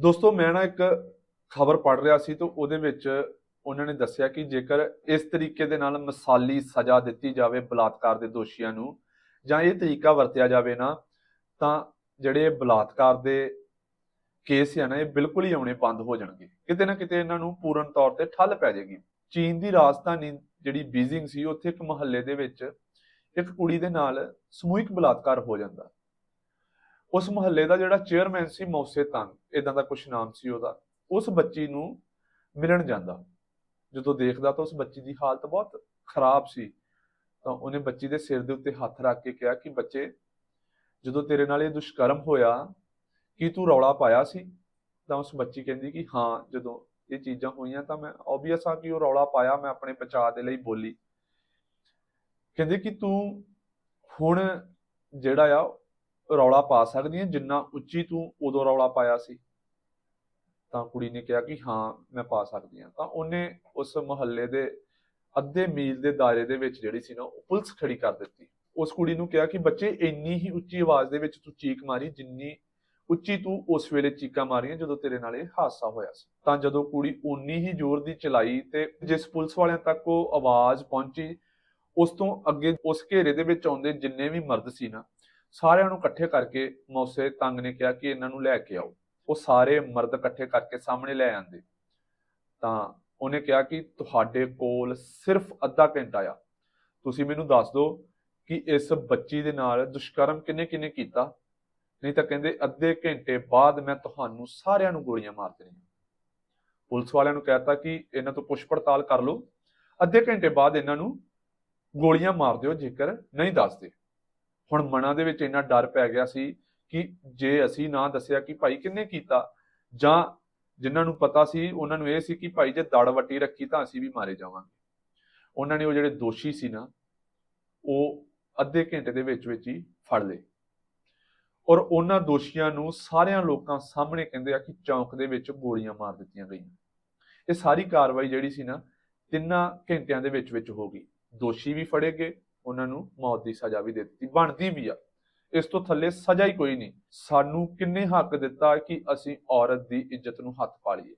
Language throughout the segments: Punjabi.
ਦੋਸਤੋ, ਮੈਂ ਨਾ ਇੱਕ ਖਬਰ ਪੜ੍ਹ ਰਿਹਾ ਸੀ ਤੇ ਉਹਦੇ ਵਿੱਚ ਉਹਨਾਂ ਨੇ ਦੱਸਿਆ ਕਿ ਜੇਕਰ ਇਸ ਤਰੀਕੇ ਦੇ ਨਾਲ ਮਿਸਾਲੀ ਸਜ਼ਾ ਦਿੱਤੀ ਜਾਵੇ ਬਲਾਤਕਾਰ ਦੇ ਦੋਸ਼ੀਆਂ ਨੂੰ ਜਾਂ ਇਹ ਤਰੀਕਾ ਵਰਤਿਆ ਜਾਵੇ ਨਾ, ਤਾਂ ਜਿਹੜੇ ਬਲਾਤਕਾਰ ਦੇ ਕੇਸ ਆ ਨਾ, ਇਹ ਬਿਲਕੁਲ ਹੀ ਆਉਣੇ ਬੰਦ ਹੋ ਜਾਣਗੇ। ਕਿਤੇ ਨਾ ਕਿਤੇ ਇਹਨਾਂ ਨੂੰ ਪੂਰਨ ਤੌਰ ਤੇ ਠੱਲ ਪੈ ਜਾਏਗੀ। ਚੀਨ ਦੀ ਰਾਜਧਾਨੀ ਜਿਹੜੀ ਬੀਜਿੰਗ ਸੀ, ਉੱਥੇ ਇੱਕ ਮਹੱਲੇ ਦੇ ਵਿੱਚ ਇੱਕ ਕੁੜੀ ਦੇ ਨਾਲ ਸਮੂਹਿਕ ਬਲਾਤਕਾਰ ਹੋ ਜਾਂਦਾ। ਉਸ ਮੁਹੱਲੇ ਦਾ ਜਿਹੜਾ ਚੇਅਰਮੈਨ ਸੀ ਮੌਸੇ ਤੰਗ ਇਦਾਂ ਦਾ ਕੁਝ ਨਾਮ ਸੀ ਉਹਦਾ, ਉਸ ਬੱਚੀ ਨੂੰ ਮਿਲਣ ਜਾਂਦਾ। ਜਦੋਂ ਦੇਖਦਾ ਤਾਂ ਉਸ ਬੱਚੀ ਦੀ ਹਾਲਤ ਬਹੁਤ ਖਰਾਬ ਸੀ। ਤਾਂ ਉਹਨੇ ਬੱਚੀ ਦੇ ਸਿਰ ਦੇ ਉੱਤੇ ਹੱਥ ਰੱਖ ਕੇ ਕਿਹਾ ਕਿ ਬੱਚੇ, ਜਦੋਂ ਤੇਰੇ ਨਾਲ ਇਹ ਦੁਸ਼ਕਰਮ ਹੋਇਆ, ਕੀ ਤੂੰ ਰੌਲਾ ਪਾਇਆ ਸੀ? ਤਾਂ ਉਸ ਬੱਚੀ ਕਹਿੰਦੀ ਕਿ ਹਾਂ, ਜਦੋਂ ਇਹ ਚੀਜ਼ਾਂ ਹੋਈਆਂ ਤਾਂ ਮੈਂ ਆਬਵੀਅਸ ਆ ਕਿ ਉਹ ਰੌਲਾ ਪਾਇਆ, ਮੈਂ ਆਪਣੇ ਬਚਾਅ ਦੇ ਲਈ ਬੋਲੀ। ਕਹਿੰਦੇ ਕਿ ਤੂੰ ਹੁਣ ਜਿਹੜਾ ਆ ਰੌਲਾ ਪਾ ਸਕਦੀ ਹੈ ਜਿੰਨਾ ਉੱਚੀ ਤੂੰ ਉਦੋਂ ਰੌਲਾ ਪਾਇਆ ਸੀ। ਤਾਂ ਕੁੜੀ ਨੇ ਕਿਹਾ ਕਿ ਹਾਂ, ਮੈਂ ਪਾ ਸਕਦੀ ਹਾਂ ਤਾਂ ਉਹਨੇ ਉਸ ਮੁਹੱਲੇ ਦੇ ਅੱਧੇ ਮੀਲ ਦੇ ਦਾਇਰੇ ਦੇ ਵਿੱਚ ਜਿਹੜੀ ਸੀ ਨਾ, ਉਹ ਪੁਲਿਸ ਖੜੀ ਕਰ ਦਿੱਤੀ। ਉਸ ਕੁੜੀ ਨੂੰ ਕਿਹਾ ਕਿ ਬੱਚੇ, ਇੰਨੀ ਹੀ ਉੱਚੀ ਆਵਾਜ਼ ਦੇ ਵਿੱਚ ਤੂੰ ਚੀਕ ਮਾਰੀ, ਜਿੰਨੀ ਉੱਚੀ ਤੂੰ ਉਸ ਵੇਲੇ ਚੀਕਾਂ ਮਾਰੀਆਂ, ਜਦੋਂ ਤੇਰੇ ਨਾਲ ਇਹ ਹਾਦਸਾ ਹੋਇਆ ਸੀ। ਤਾਂ ਜਦੋਂ ਕੁੜੀ ਉਨੀ ਹੀ ਜ਼ੋਰ ਦੀ ਚਲਾਈ ਤੇ ਜਿਸ ਪੁਲਿਸ ਵਾਲਿਆਂ ਤੱਕ ਉਹ ਆਵਾਜ਼ ਪਹੁੰਚੀ, ਉਸ ਤੋਂ ਅੱਗੇ ਉਸ ਘੇਰੇ ਦੇ ਵਿੱਚ ਆਉਂਦੇ ਜਿੰਨੇ ਵੀ ਮਰਦ ਸੀ ਨਾ ਸਾਰਿਆਂ ਨੂੰ ਇਕੱਠੇ ਕਰਕੇ ਮੌਸੇ ਤੰਗ ਨੇ ਕਿਹਾ ਕਿ ਇਹਨਾਂ ਨੂੰ ਲੈ ਕੇ ਆਓ। ਉਹ ਸਾਰੇ ਮਰਦ ਇਕੱਠੇ ਕਰਕੇ ਸਾਹਮਣੇ ਲੈ ਆਂਦੇ ਤਾਂ ਉਹਨੇ ਕਿਹਾ ਕਿ ਤੁਹਾਡੇ ਕੋਲ ਸਿਰਫ ਅੱਧਾ ਘੰਟਾ ਆ। ਤੁਸੀਂ ਮੈਨੂੰ ਦੱਸ ਦਿਓ ਕਿ ਇਸ ਬੱਚੀ ਦੇ ਨਾਲ ਦੁਸ਼ਕਰਮ ਕਿੰਨੇ ਕਿੰਨੇ ਕੀਤਾ? ਨਹੀਂ ਤਾਂ ਕਹਿੰਦੇ ਅੱਧੇ ਘੰਟੇ ਬਾਅਦ ਮੈਂ ਤੁਹਾਨੂੰ ਸਾਰਿਆਂ ਨੂੰ ਗੋਲੀਆਂ ਮਾਰ ਦੇਣੀਆਂ। ਪੁਲਿਸ ਵਾਲਿਆਂ ਨੂੰ ਕਹਿਤਾ ਕਿ ਇਹਨਾਂ ਤੋਂ ਪੁੱਛ ਪੜਤਾਲ ਕਰ ਲਓ। ਅੱਧੇ ਘੰਟੇ ਬਾਅਦ ਇਹਨਾਂ ਨੂੰ ਗੋਲੀਆਂ ਮਾਰ ਦਿਓ ਜੇਕਰ ਨਹੀਂ ਦੱਸਦੇ। ਹੁਣ ਮਨਾਂ ਦੇ ਵਿੱਚ ਇੰਨਾ ਡਰ ਪੈ ਗਿਆ ਸੀ ਕਿ ਜੇ ਅਸੀਂ ਨਾ ਦੱਸਿਆ ਕਿ ਭਾਈ ਕਿੰਨੇ ਕੀਤਾ, ਜਾਂ ਜਿਨ੍ਹਾਂ ਨੂੰ ਪਤਾ ਸੀ, ਉਹਨਾਂ ਨੂੰ ਇਹ ਸੀ ਕਿ ਭਾਈ ਜੇ ਦੜ ਵੱਟੀ ਰੱਖੀ ਤਾਂ ਅਸੀਂ ਵੀ ਮਾਰੇ ਜਾਵਾਂਗੇ। ਉਹਨਾਂ ਨੇ ਉਹ ਜਿਹੜੇ ਦੋਸ਼ੀ ਸੀ ਨਾ, ਉਹ ਅੱਧੇ ਘੰਟੇ ਦੇ ਵਿੱਚ ਵਿੱਚ ਹੀ ਫੜ ਲਏ। ਔਰ ਉਹਨਾਂ ਦੋਸ਼ੀਆਂ ਨੂੰ ਸਾਰਿਆਂ ਲੋਕਾਂ ਸਾਹਮਣੇ ਕਹਿੰਦੇ ਆ ਕਿ ਚੌਂਕ ਦੇ ਵਿੱਚ ਗੋਲੀਆਂ ਮਾਰ ਦਿੱਤੀਆਂ ਗਈਆਂ। ਇਹ ਸਾਰੀ ਕਾਰਵਾਈ ਜਿਹੜੀ ਸੀ ਨਾ, ਤਿੰਨਾਂ ਘੰਟਿਆਂ ਦੇ ਵਿੱਚ ਵਿੱਚ ਹੋ ਗਈ। ਦੋਸ਼ੀ ਵੀ ਫੜੇ ਗਏ ਉਹਨਾਂ ਨੂੰ ਮੌਤ ਦੀ ਸਜ਼ਾ ਵੀ ਦੇ ਦਿੱਤੀ, ਬਣਦੀ ਵੀ ਆ। ਇਸ ਤੋਂ ਥੱਲੇ ਸਜ਼ਾ ਹੀ ਕੋਈ ਨਹੀਂ। ਸਾਨੂੰ ਕਿੰਨੇ ਹੱਕ ਦਿੱਤਾ ਕਿ ਅਸੀਂ ਔਰਤ ਦੀ ਇੱਜ਼ਤ ਨੂੰ ਹੱਥ ਪਾ ਲਈਏ।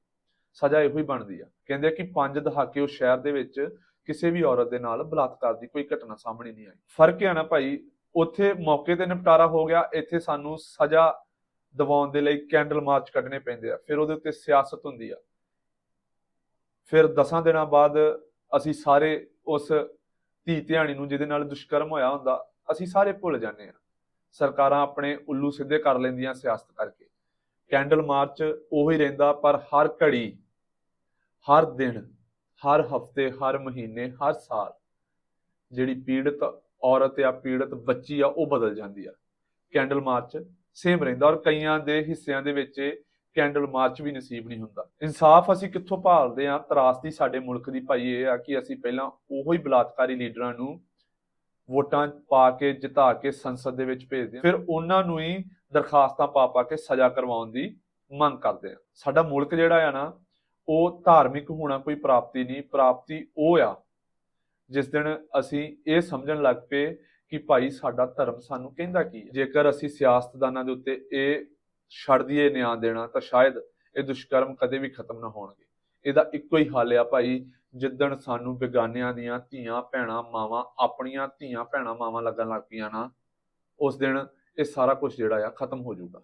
ਸਜ਼ਾ ਇਹੋ ਹੀ ਬਣਦੀ ਆ। ਕਹਿੰਦੇ ਆ ਕਿ ਪੰਜ ਦਹਾਕੇ ਉਸ ਸ਼ਹਿਰ ਦੇ ਵਿੱਚ ਕਿਸੇ ਵੀ ਔਰਤ ਦੇ ਨਾਲ ਬਲਾਤਕਾਰ ਦੀ ਕੋਈ ਘਟਨਾ ਸਾਹਮਣੇ ਨਹੀਂ ਆਈ। ਫ਼ਰਕ ਹੈ ਨਾ ਭਾਈ, ਉੱਥੇ ਮੌਕੇ ਤੇ ਨਿਪਟਾਰਾ ਹੋ ਗਿਆ, ਇੱਥੇ ਸਾਨੂੰ ਸਜ਼ਾ ਦਿਵਾਉਣ ਦੇ ਲਈ ਕੈਂਡਲ ਮਾਰਚ ਕੱਢਣੇ ਪੈਂਦੇ ਆ। ਫਿਰ ਉਹਦੇ ਉੱਤੇ ਸਿਆਸਤ ਹੁੰਦੀ ਆ। ਫਿਰ 10 ਦਿਨਾਂ ਬਾਅਦ ਅਸੀਂ ਸਾਰੇ ਉਸ ਧੀ ਧਿਆਣੀ ਨੂੰ ਜਿਹਦੇ ਨਾਲ ਦੁਸ਼ਕਰਮ ਹੋਇਆ ਹੁੰਦਾ, ਅਸੀਂ ਸਾਰੇ ਭੁੱਲ ਜਾਂਦੇ ਆ ਸਰਕਾਰਾਂ ਆਪਣੇ ਉੱਲੂ ਸਿੱਧੇ ਕਰ ਲੈਂਦੀਆਂ ਸਿਆਸਤ ਕਰਕੇ। ਕੈਂਡਲ ਮਾਰਚ ਉਹੀ ਰਹਿੰਦਾ, ਪਰ ਹਰ ਘੜੀ, ਹਰ ਦਿਨ, ਹਰ ਹਫ਼ਤੇ, ਹਰ ਮਹੀਨੇ, ਹਰ ਸਾਲ ਜਿਹੜੀ ਪੀੜਤ ਔਰਤ ਆ ਪੀੜਤ ਬੱਚੀ ਆ, ਉਹ ਬਦਲ ਜਾਂਦੀ ਆ। ਕੈਂਡਲ ਮਾਰਚ ਸੇਮ ਰਹਿੰਦਾ ਔਰ ਕਈਆਂ ਦੇ ਹਿੱਸਿਆਂ ਦੇ ਵਿੱਚ ਕੈਂਡਲ ਮਾਰਚ ਵੀ ਨਸੀਬ ਨਹੀਂ ਹੁੰਦਾ। ਇਨਸਾਫ ਅਸੀਂ ਕਿੱਥੋਂ ਭਾਲਦੇ ਆ ਤਰਾਸਦੀ ਸਾਡੇ ਮੁਲਕ ਦੀ ਭਾਈ ਇਹ ਆ ਕਿ ਅਸੀਂ ਪਹਿਲਾਂ ਉਹੋ ਹੀ ਬਲਾਤਕਾਰੀ ਲੀਡਰਾਂ ਨੂੰ ਵੋਟਾਂ ਪਾ ਕੇ, ਜਿਤਾ ਕੇ, ਸੰਸਦ ਦੇ ਵਿੱਚ ਭੇਜਦੇ ਆ ਫਿਰ ਉਹਨਾਂ ਨੂੰ ਹੀ ਦਰਖਾਸਤਾਂ ਪਾ ਪਾ ਕੇ ਸਜ਼ਾ ਕਰਵਾਉਣ ਦੀ ਮੰਗ ਕਰਦੇ ਆ ਸਾਡਾ ਮੁਲਕ ਜਿਹੜਾ ਆ ਨਾ, ਉਹ ਧਾਰਮਿਕ ਹੋਣਾ ਕੋਈ ਪ੍ਰਾਪਤੀ ਨਹੀਂ। ਪ੍ਰਾਪਤੀ ਉਹ ਆ, ਜਿਸ ਦਿਨ ਅਸੀਂ ਇਹ ਸਮਝਣ ਲੱਗ ਪਏ ਕਿ ਭਾਈ ਸਾਡਾ ਧਰਮ ਸਾਨੂੰ ਕਹਿੰਦਾ ਕੀ ਹੈ? ਜੇਕਰ ਅਸੀਂ ਸਿਆਸਤਦਾਨਾਂ ਦੇ ਉੱਤੇ ਇਹ ਛੱਡ ਦਈਏ ਨਿਆਂ ਦੇਣਾ, ਤਾਂ ਸ਼ਾਇਦ ਇਹ ਦੁਸ਼ਕਰਮ ਕਦੇ ਵੀ ਖਤਮ ਨਾ ਹੋਣਗੇ। ਇਹਦਾ ਇੱਕੋ ਹੀ ਹੱਲ ਆ ਭਾਈ, ਜਿੱਦਣ ਸਾਨੂੰ ਬੇਗਾਨਿਆਂ ਦੀਆਂ ਧੀਆਂ, ਭੈਣਾਂ, ਮਾਵਾਂ, ਆਪਣੀਆਂ ਧੀਆਂ, ਭੈਣਾਂ, ਮਾਵਾਂ ਲੱਗਣ ਲੱਗ ਪਈਆਂ ਨਾ, ਉਸ ਦਿਨ ਇਹ ਸਾਰਾ ਕੁਝ ਜਿਹੜਾ ਆ ਖਤਮ ਹੋ ਜਾਊਗਾ।